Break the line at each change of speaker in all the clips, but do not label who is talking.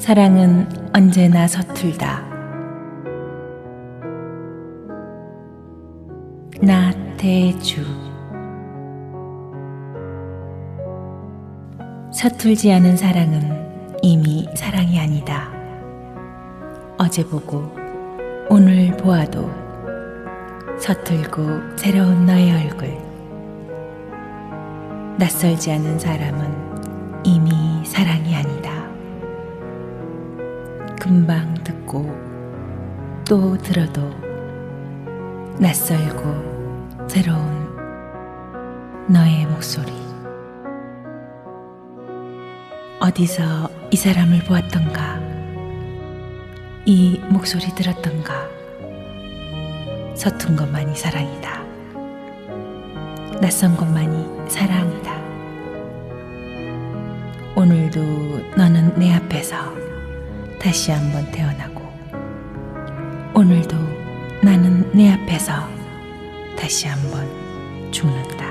사랑은 언제나 서툴다. 나태주 서툴지 않은 사랑은 이미 사랑이 아니다. 어제 보고 오늘 보아도 서툴고 새로운 너의 얼굴. 낯설지 않은 사람은 이미 금방 듣고 또 들어도 낯설고 새로운 너의 목소리. 어디서 이 사람을 보았던가, 이 목소리 들었던가, 서툰 것만이 사랑이다. 낯선 것만이 사랑이다. 오늘도 너는 내 앞에서 다시 한번 태어나고, 오늘도 나는 내 앞에서 다시 한번 죽는다.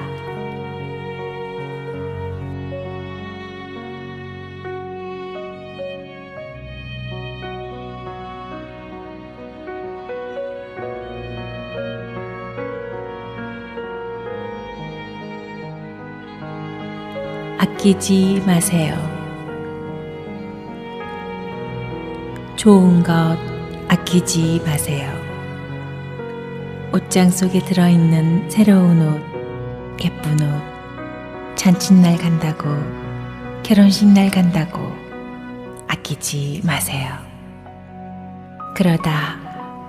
아끼지 마세요. 좋은 것 아끼지 마세요. 옷장 속에 들어있는 새로운 옷, 예쁜 옷, 잔칫날 간다고, 결혼식 날 간다고 아끼지 마세요. 그러다,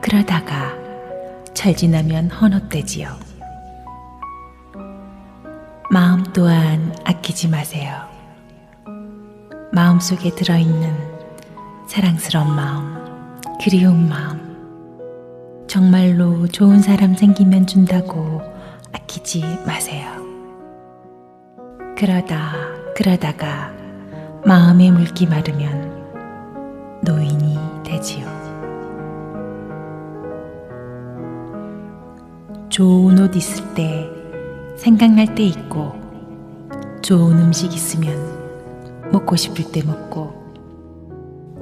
그러다가 철 지나면 헌옷되지요. 마음 또한 아끼지 마세요. 마음 속에 들어있는 사랑스러운 마음, 그리운 마음, 정말로 좋은 사람 생기면 준다고 아끼지 마세요. 그러다, 그러다가 마음의 물기 마르면 노인이 되지요. 좋은 옷 있을 때 생각날 때 있고 좋은 음식 있으면 먹고 싶을 때 먹고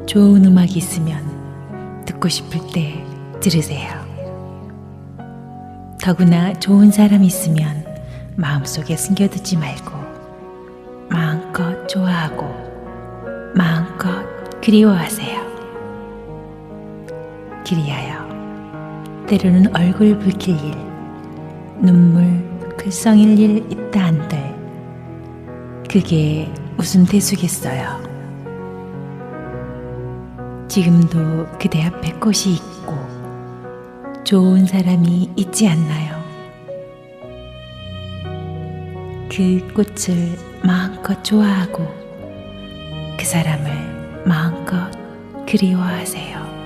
좋은 음악이 있으면 듣고 싶을 때 들으세요. 더구나 좋은 사람 있으면 마음속에 숨겨두지 말고 마음껏 좋아하고 마음껏 그리워하세요. 그리하여 때로는 얼굴 붉힐 일, 눈물 글썽일 일 있다 한들 그게 무슨 대수겠어요. 지금도 그대 앞에 꽃이 있고 좋은 사람이 있지 않나요? 그 꽃을 마음껏 좋아하고 그 사람을 마음껏 그리워하세요.